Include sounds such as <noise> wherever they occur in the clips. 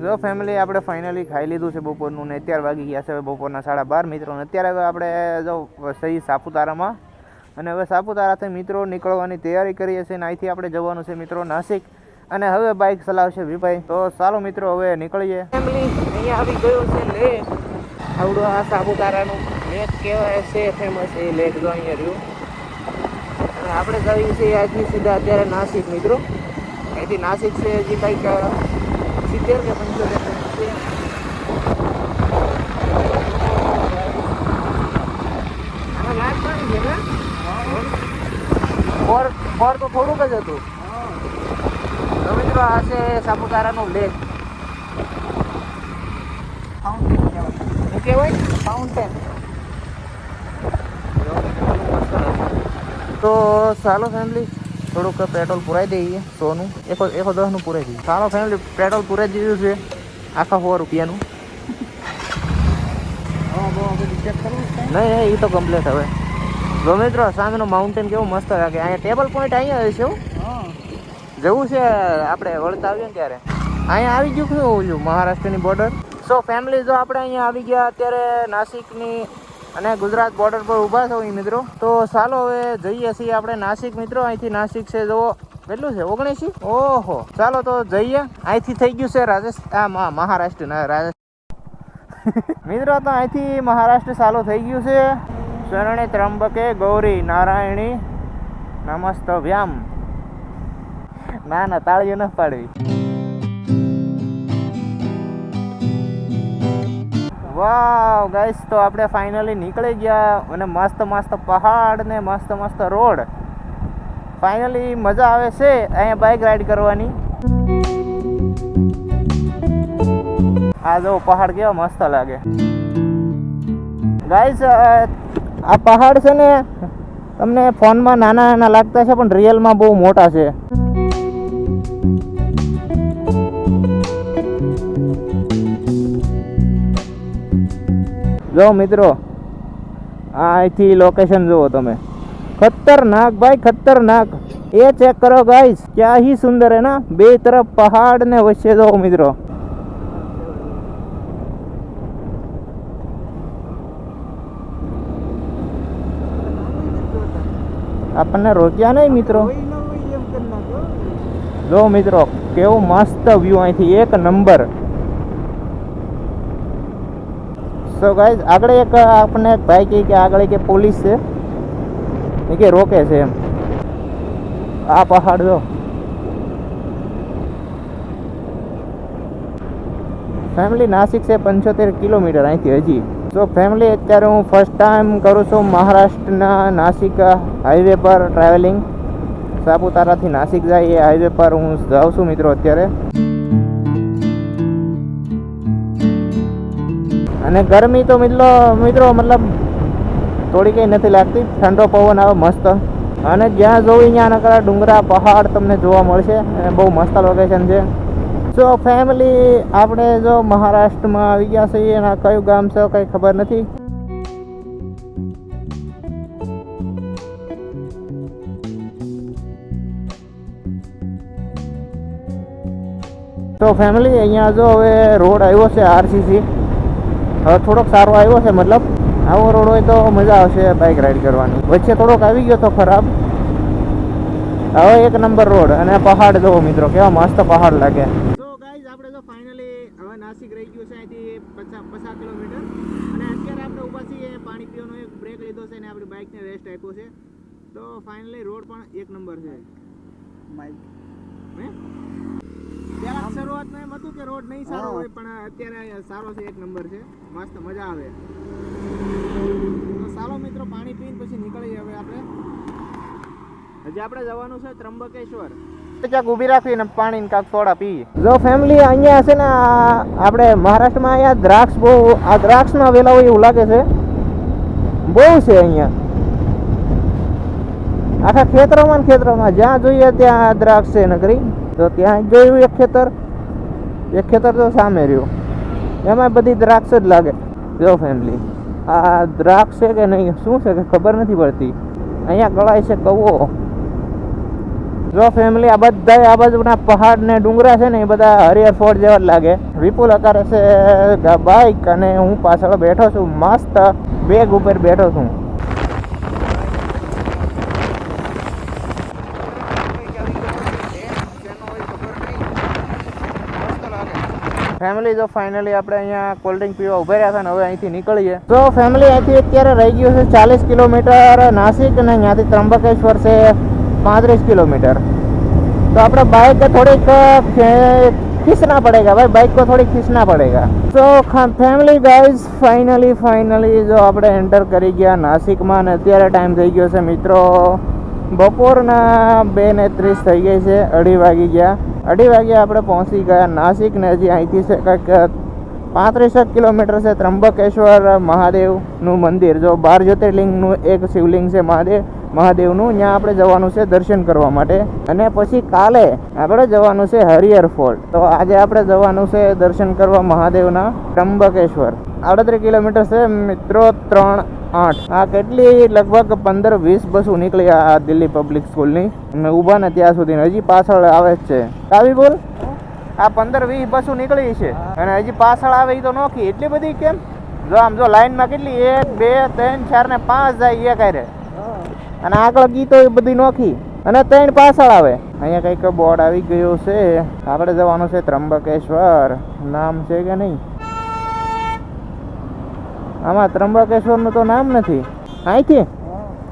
જો ફેમિલી આપણે ફાઇનલી ખાઈ લીધું છે બપોરનું ને અત્યાર વાગી ગયા છે હવે બપોરના સાડા બાર મિત્રો, ને અત્યારે હવે આપણે, જો, સહી સાપુતારામાં. અને હવે સાપુતારાથી મિત્રો નીકળવાની તૈયારી કરીએ છીએ અને અહીંથી આપણે જવાનું છે મિત્રો નાસિક. અને હવે બાઇક ચલાવશે વિભાઈ. તો ચાલો મિત્રો, હવે નીકળીએ. ફેમિલી અહીંયા આવી ગયો છે લેક આવડો આ સાપુતારાનું લેક કહેવાય છે ફેમસ એ લેક જો અહીંયા રહ્યું. અને આપણે જઈએ છીએ આજથી સીધા અત્યારે નાસિક મિત્રો. અહીંથી નાસિક છે હજી કંઈક સિત્તેર કે પંચોતેર ફોર ફોર તો થોડુંક જ હતું. મિત્રો આ છે સાપુતારાનો લેક. શું કહેવાય? ફાઉન્ટેન તો ચાલો ફેમિલી થોડુંક પેટ્રોલ પુરાઈ દઈએ સોનું. એકો એકો દસનું પુરાઈ દઈએ. સારો ફેમિલી પેટ્રોલ પુરાઈ દીધું છે આખા સો રૂપિયાનું. નહીં નહીં એ તો કમ્પ્લીટ હવે. જો મિત્રો સામેનો માઉન્ટેન કેવું મસ્ત લાગે. અહીંયા ટેબલ પોઈન્ટ અહીંયા એવું જવું છે, આપણે વળતા આવીએ ત્યારે. અહીંયા આવી ગયું શું ઓલું મહારાષ્ટ્રની બોર્ડર સો ફેમિલી જો આપણે અહીંયા આવી ગયા, અત્યારે નાસિકની અને ગુજરાત બોર્ડર પર ઊભા છો મિત્રો. તો ચાલો હવે જઈએ છીએ આપણે નાસિક મિત્રો. અહીંથી નાસિક છે, જુઓ. કેટલું છે? ઓગણીસી? ઓહો. ચાલો તો જઈએ. અહીંથી થઈ ગયું છે રાજસ્થાન આ મહારાષ્ટ્ર ના <laughs> મિત્રો, તો અહીંથી મહારાષ્ટ્ર ચાલુ થઈ ગયું છે. શરણે ત્રંબકે ગૌરી નારાયણી નમસ્તવ્યામ. ના ના, તાળીઓ ન પાડવી. વાવ ગાઈસ તો આપણે ફાઇનલી નીકળી ગયા અને મસ્ત મસ્ત પહાડ ને મસ્ત મસ્ત રોડ. ફાઇનલી મજા આવે છે અહીંયા બાઇક રાઈડ કરવાની. આ જો પહાડ કેવા મસ્ત લાગે. ગાઈસ આ પહાડ છે ને તમને ફોનમાં નાના નાના લાગતા છે પણ રિયલમાં બહુ મોટા છે. જો મિત્રો આ અહીંથી લોકેશન જુઓ તમે ખતરનાક ભાઈ ખતરનાક એ ચેક કરો ગાઈસ ક્યાં હી સુંદર હે ના બે તરફ પહાડ ને વચ્ચે જો મિત્રો આપણને રોક્યા નહીં મિત્રો જો મિત્રો કેવો મસ્ત વ્યૂ અહીંથી એક નંબર સો ગાઈઝ આગળ એક આપણને ભાઈ કહે કે આગળ કે પોલીસ છે. એ કે રોકે છે એમ. આ પહાડ જો. ફેમિલી નાસિક છે પંચોતેર કિલોમીટર અહીંથી હજી. સો ફેમિલી અત્યારે હું ફર્સ્ટ ટાઈમ કરું છું મહારાષ્ટ્રના નાસિક હાઈવે પર ટ્રાવેલિંગ સાપુતારાથી નાસિક જાય એ હાઈવે પર હું જાઉં છું મિત્રો અત્યારે. અને ગરમી તો મિત્રો મિત્રો, મતલબ થોડી કંઈ નથી લાગતી. ઠંડો પવન આવે, મસ્ત. અને જ્યાં જોવું ત્યાં નકરા ડુંગરા, પહાડ તમને જોવા મળશે. અને બહુ મસ્ત લોકેશન છે. સો ફેમિલી આપણે જો મહારાષ્ટ્રમાં આવી ગયા છીએ અને કયું ગામ છે, કંઈ ખબર નથી. તો ફેમિલી અહીંયા જો હવે રોડ આવ્યો છે આરસીસી હવે થોડોક સારો આવ્યો છે મતલબ આવો રોડ હોય તો મજા આવશે બાઇક રાઈડ કરવાની. વચ્ચે થોડોક આવી ગયો તો ખરાબ. હવે એક નંબર રોડ અને પહાડ જોવો મિત્રો કેવા મસ્ત પહાડ લાગે. તો ગાઈઝ આપણે તો ફાઇનલી હવે નાસિક રહી ગયું છે અહીંથી પચાસ પચાસ કિલોમીટર. અને અત્યારે આપણે ઊભા છીએ પાણી પીવાનો એક બ્રેક લીધો છે અને આપણી બાઇકને રેસ્ટ આપ્યો છે. તો ફાઇનલી રોડ પણ એક નંબર છે. હે? પહેલા શરૂઆતમાં એમ હતું કે રોડ નહીં સારો હોય પણ અત્યારે સારો છે એક નંબર છે. મસ્ત મજા આવે. તો ચાલો મિત્રો પાણી પીને પછી નીકળીએ હવે આપણે. હજી આપણે જવાનું છે ત્રંબકેશ્વર ક્યાંક ઊભી રાખવી ને પાણી ને કાંક થોડા પી જો ફેમિલી અહીંયા છે ને આપણે મહારાષ્ટ્રમાં અહીંયા દ્રાક્ષ બહુ આ દ્રાક્ષના વેલા હોય એવું લાગે છે. બહુ છે અહીંયા. આખા ખેતરોમાં ખેતરોમાં જ્યાં જોઈએ ત્યાં દ્રાક્ષ છે નકરી તો ત્યાં જોયું એક ખેતર? એક ખેતર તો સામે રહ્યું. એમાં બધી દ્રાક્ષ જ લાગે. જો ફેમિલી આ દ્રાક્ષ છે કે નહીં, શું છે કે ખબર નથી પડતી. અહીંયા ગળાય છે કવો. જો ફેમિલી આ બધા આ બાજુના પહાડ ને ડુંગરા છે ને, એ બધા હરિહર ફોર્ટ જેવા જ લાગે. વિપુલ અકારે છે બાઇક અને હું પાછળ બેઠો છું. મસ્ત બેગ ઉપર બેઠો છું. ફેમિલી જો ફાઇનલી આપણે અહીંયા કોલ્ડ ડ્રિંક પીવા ઊભા રહ્યા હતા ને હવે અહીંથી નીકળીએ. તો ફેમિલી અહીંથી અત્યારે રહી ગયું છે ચાલીસ કિલોમીટર નાસિક અને ત્યાંથી ત્રંબકેશ્વર છે પાંત્રીસ કિલોમીટર. તો આપણે બાઇક થોડીક ખીસના પડેગા ભાઈ બાઇક કો થોડી ખીસના પડેગા. તો ફેમિલી ગાઈઝ ફાઇનલી ફાઇનલી જો આપણે એન્ટર કરી ગયા નાસિકમાં ને અત્યારે ટાઈમ થઈ ગયો છે મિત્રો. બપોરના બે ને ત્રીસ થઈ ગઈ છે, અઢી વાગી ગયા. અઢી વાગે આપણે પહોંચી ગયા નાસિક ને હજી અહીંથી છે કંઈક પાંત્રીસેક કિલોમીટર છે ત્રંબકેશ્વર મહાદેવનું મંદિર. જો બાર જ્યોતિર્લિંગનું એક શિવલિંગ છે મહાદેવ, મહાદેવનું, ત્યાં આપણે જવાનું છે દર્શન કરવા માટે. અને પછી કાલે આપણે જવાનું છે હરિહર ફોર્ટ. તો આજે આપણે જવાનું છે દર્શન કરવા મહાદેવના ત્રંબકેશ્વર આડત્રીસ કિલોમીટર છે મિત્રો, ત્રણ આઠ. આ કેટલી લગભગ પંદર વીસ બસો નીકળી આ દિલ્હી પબ્લિક સ્કૂલની અમે ઊભા ને ત્યાં સુધી હજી પાછળ આવે જ છે. આવી બોલ? આ પંદર વીસ બસો નીકળી છે. અને હજી પાછળ આવે એ તો નોખી. એટલી બધી કેમ? જો આમ જો લાઈનમાં કેટલી? એક, બે, ત્રણ, ચાર ને પાંચ જાય એ હારે. અને આગળ ગીતો એ બધી નોખી. અને ત્રણ પાછળ આવે. અહીંયા કંઈક બોર્ડ આવી ગયો છે. આપણે જવાનું છે ત્રંબકેશ્વર નામ છે કે નહીં? આમાં ત્રંબકેશ્વરનું તો નામ નથી. અહીંથી?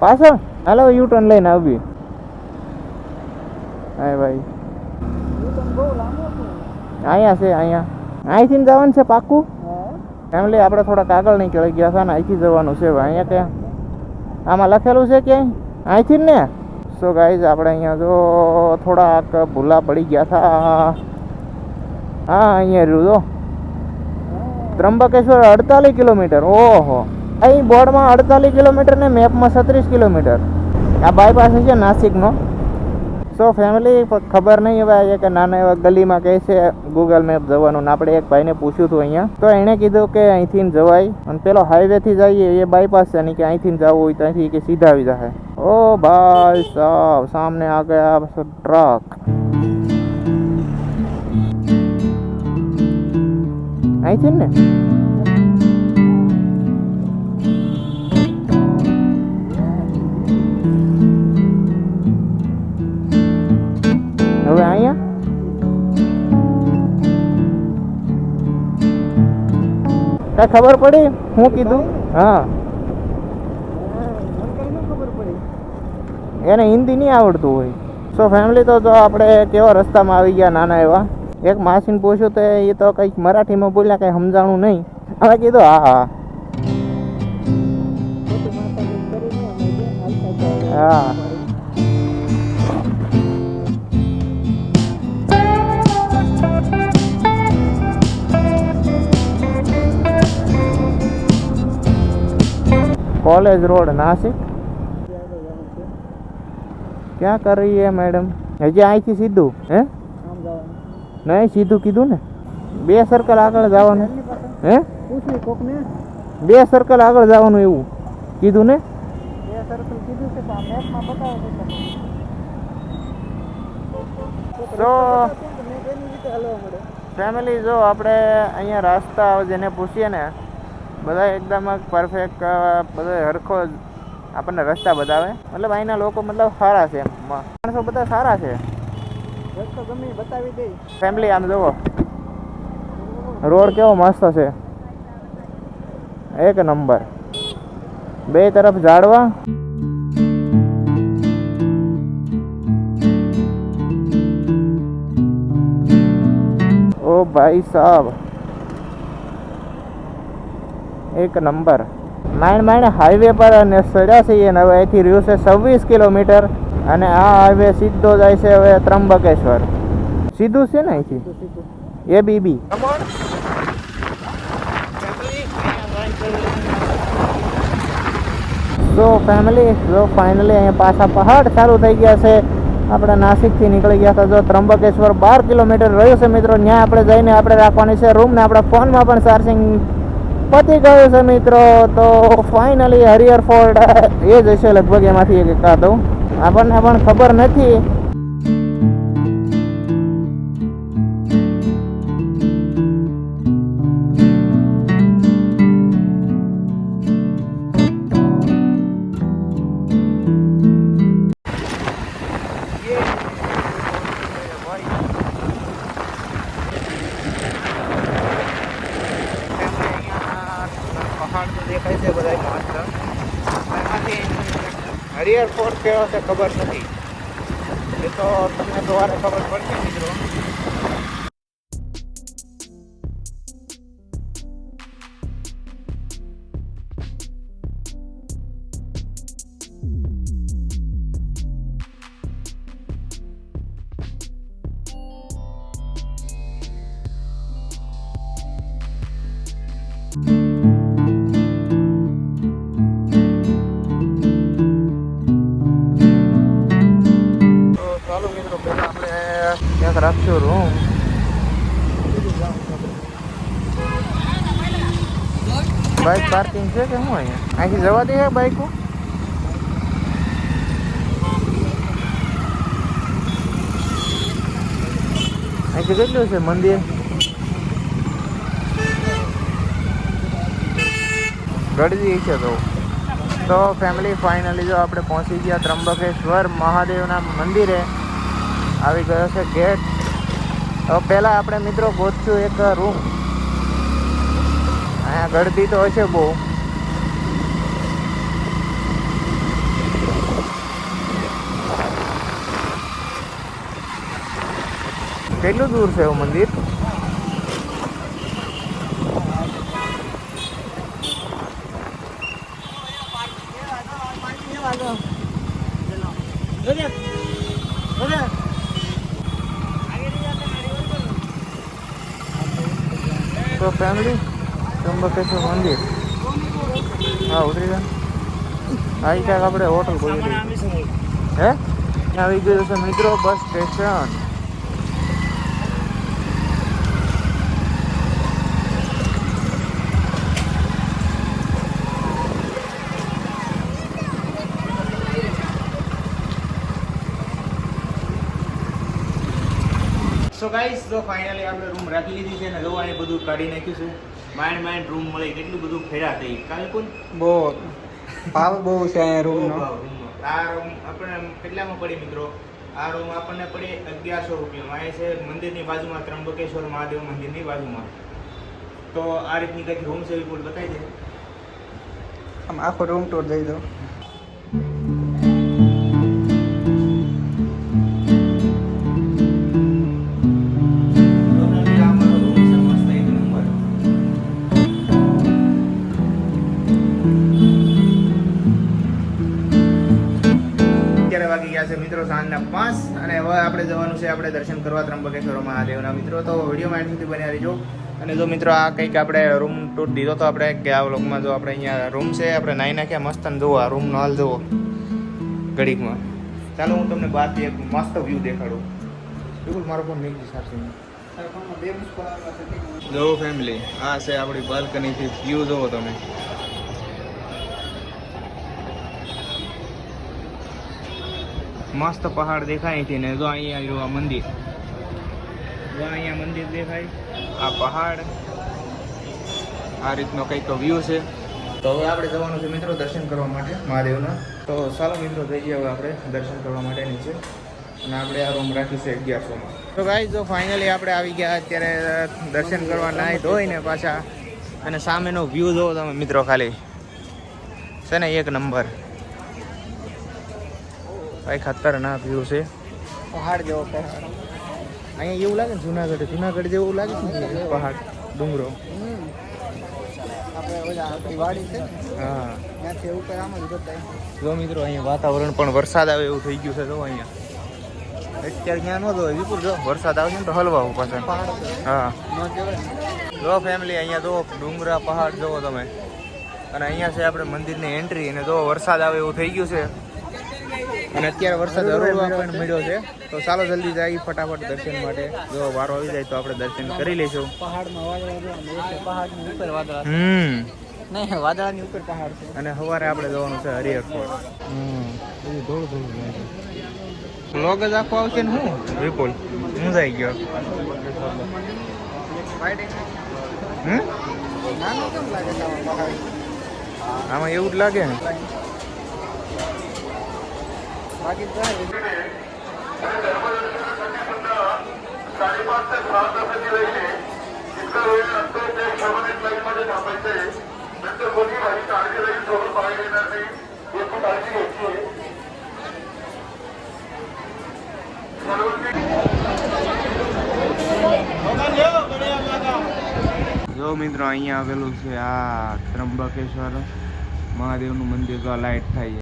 પાછળ? હાલો યુ ટર્ન લઈને આવી હા ભાઈ. અહીંયા છે, અહીંયા. અહીંથી જવાનું છે પાક્કું? ફેમિલી આપણે થોડાક આગળ નીકળી ગયા હતા ને અહીંથી જવાનું છે અહીંયા ક્યાં આમાં લખેલું છે ક્યાંય? અહીંથી ને? સો ગાઈઝ આપણે અહીંયા જો થોડાક ભૂલા પડી ગયા હતા હા, અહીંયા રહ્યું જો. ત્રંબકેશ્વર અડતાલીસ કિલોમીટર ઓહો અહીં બોર્ડમાં અડતાલીસ કિલોમીટર ને મેપમાં છત્રીસ કિલોમીટર. આ બાયપાસ છે નાસિકનો. સો ફેમિલી ખબર નહીં હવે એક નાના એવા ગલીમાં કહે છે ગૂગલ મેપ જવાનું ને આપણે એક ભાઈને પૂછ્યું હતું અહીંયા. તો એણે કીધું કે અહીંથી ન જવાય. અને પેલો હાઈવેથી જઈએ, એ બાયપાસ છે ને કે અહીંથી ન જવું હોય તો અહીંથી કે સીધા આવી જાય ઓ ભાઈ સાહેબ, સામને આ ગયા ટ્રક અહીંથી ને? હવે અહીંયા? કઈ ખબર પડી? હું કીધું? હા. એને હિન્દી નહીં આવડતું હોય. સો ફેમિલી તો જો આપણે કેવા રસ્તામાં આવી ગયા, નાના એવા? એક માસીને પૂછ્યું તો એ તો કંઈક મરાઠીમાં બોલ્યા, કંઈ સમજાણું નહીં. હવે કીધું, હા હા. હા. College road Nashik. ક્યાં કરી એ મેડમ? હજી અહીંથી સીધું, હે? નહીં સીધું કીધું ને, બે સર્કલ આગળ જવાનું. હે? બે સર્કલ આગળ જવાનું એવું. કીધું ને? ફેમિલી જો આપણે અહીંયા રસ્તા જેને પૂછીએ ને બધા એકદમ પરફેક્ટ બધા હરખો આપણને રસ્તા બતાવે. મતલબ અહીંના લોકો મતલબ સારા છે માણસો બધા સારા છે. ફેમિલી આમ જુઓ રોડ કેવો મસ્ત છે. એક નંબર. બે તરફ ઝાડવા. ઓ ભાઈ સાહેબ એક નંબર. માઇન્ડ માઇન્ડ હાઈવે પર અને છીએ અને હવે અહીંથી રહ્યું છે છવ્વીસ કિલોમીટર. અને આ હાઈવે સીધો જાય છે હવે ત્રંબકેશ્વર સીધું છે ને અહીંથી? એ બીબી સો ફેમિલી જો ફાઇનલી અહીંયા પાછા પહાડ ચાલુ થઈ ગયા છે. આપણે નાસિકથી નીકળી ગયા હતા. જો ત્રંબકેશ્વર બાર કિલોમીટર રહ્યું છે મિત્રો. ત્યાં આપણે જઈને આપણે રાખવાની છે રૂમને આપણા ફોનમાં પણ ચાર્જિંગ પતી ગયું છે મિત્રો. તો ફાઇનલી હરિયર ફોર્ટ એ જ હશે લગભગ એમાંથી એક એકાદો આપણને પણ ખબર નથી. દેખાય છે બધા ફોર્ટ કેવો છે ખબર નથી. એ તો તમને સવારે ખબર પડશે મિત્રો. ક્યાંક બાઇક પાર્કિંગ છે કે શું અહીંયા? અહીંથી જવા દે બાઇકો અહીંથી કેટલું છે મંદિર? ગળદી છે તો. તો ફેમિલી ફાઇનલી જો આપણે પહોંચી ગયા ત્રંબકેશ્વર મહાદેવના મંદિરે. આવી ગયો છે ગેટ હવે પહેલાં આપણે મિત્રો ગોતશું એક રૂમ. અહીંયા ગળદી તો હશે બહુ. કેટલું દૂર છે એવું મંદિર તો ફેમિલી ત્રંબકેશ્વર મંદિર. હા, ઉતરી ગયા આવી ક્યાંક આપણે હોટલ ખોલી હે? આવી ગયું છે મિત્રો, બસ સ્ટેશન. સો ગાઈસ તો ફાઇનલી આપણે રૂમ રાખી લીધી છે ને જો અહીં બધું કાઢી નાખ્યું છે. માઇન્ડ માઇન્ડ રૂમ મળી કેટલું બધું ફેરા થઈ. કાલે કોણ? બહુ ભાવ બહુ છે અહીંયા રૂમનો આ રૂમ આપણે કેટલામાં પડી મિત્રો? આ રૂમ આપણને પડી અગિયારસો રૂપિયામાં. અહીં છે મંદિરની બાજુમાં ત્રંબકેશ્વર મહાદેવ મંદિરની બાજુમાં. તો આ રીતની કંઈક રૂમ છે વિપુલ બતાવી દે. આમ આખો રૂમ ટૂર દઈ દો અને હવે આપણે જવાનું છે આપણે દર્શન કરવા ત્રંબકેશ્વર મહાદેવના. મિત્રો તો વિડીયોમાં એન્ડ સુધી બન્યા રહીજો. અને જો મિત્રો આ કંઈક આપણે રૂમ ટૂર દીધો તો આપણે કે આ વ્લોગમાં જો આપણે અહીંયા રૂમ છે આપણે નાહી નાખ્યા મસ્ત જુઓ આ રૂમનો હાલ જુઓ. ઘડીકમાં. ચાલો હું તમને બહારથી એક મસ્ત વ્યૂ દેખાડું. બિલકુલ મારો ફોન મેં સાચું જો ફેમિલી આ છે આપણી બાલ્કનીથી વ્યૂ જોવો તમે. મસ્ત પહાડ દેખાય છે ને જો અહીંયા આવ્યું આ મંદિર. જો અહીંયા મંદિર દેખાય. આ પહાડ. આ રીતનો કંઈક વ્યૂ છે. તો હવે આપણે જવાનું છે મિત્રો દર્શન કરવા માટે મહાદેવના. તો ચાલો મિત્રો જઈએ હવે આપણે દર્શન કરવા માટે નીચે. અને આપણે આ રૂમ રાખ્યું છે અગિયારસોમાં. તો ગાઈ જો ફાઇનલી આપણે આવી ગયા અત્યારે દર્શન કરવા નાહી ધોઈને પાછા. અને સામેનો વ્યૂ જોવો તમે મિત્રો ખાલી. છે ને એક નંબર કઈ ખતરનાક વ્યૂ છે. પહાડ જેવો પહાડ. અહીંયા એવું લાગે ને જુનાગઢ જુનાગઢ જેવું લાગે છે ને પહાડ ડુંગરો. આપણે વાડી છે હા. ત્યાંથી ઉપર આમ જ મિત્રો અહીંયા વાતાવરણ પણ વરસાદ આવે એવું થઈ ગયું છે જો અહીંયા. અત્યારે ક્યાં ન જોવાય વિપુલ જો વરસાદ આવશે ને તો હલવા પાસે હા. જો ફેમિલી અહીંયા જો ડુંગરા પહાડ જોવો તમે. અને અહીંયા છે આપણે મંદિરની એન્ટ્રી અને જો વરસાદ આવે એવું થઈ ગયું છે. અને અત્યારે વરસાદ હરોળવા પણ મળ્યો છે. તો ચાલો જલ્દી જાય ફટાફટ દર્શન માટે. જો વારો આવી જાય તો આપણે દર્શન કરી લઈશું. પહાડમાં ઉપર વાદળા હમ. નહીં વાદળાની ઉપર પહાડ છે. અને સવારે આપણે જવાનું છે હરિહર ફોર્ટ. હમ. થોડું થોડું વ્લોગ જ આખો આવશે ને હું? વિપુલ હું જઈ ગયો. હમ? આમાં એવું જ લાગે ને. બાકી તો साडेपाच ते सहा तासाची लाईन आहे इतका वेळ लागतो त्या हिशोबाने लाईन मध्ये थांबायचं आहे नंतर कोणी भाई काळजी लाईन सोडून बाहेर येणार नाही याची काळजी घ्यायची आहे જો મિત્રો અહીંયા આવેલું છે આ ત્રંબકેશ્વર મહાદેવનું મંદિર તો લાઇટ થાય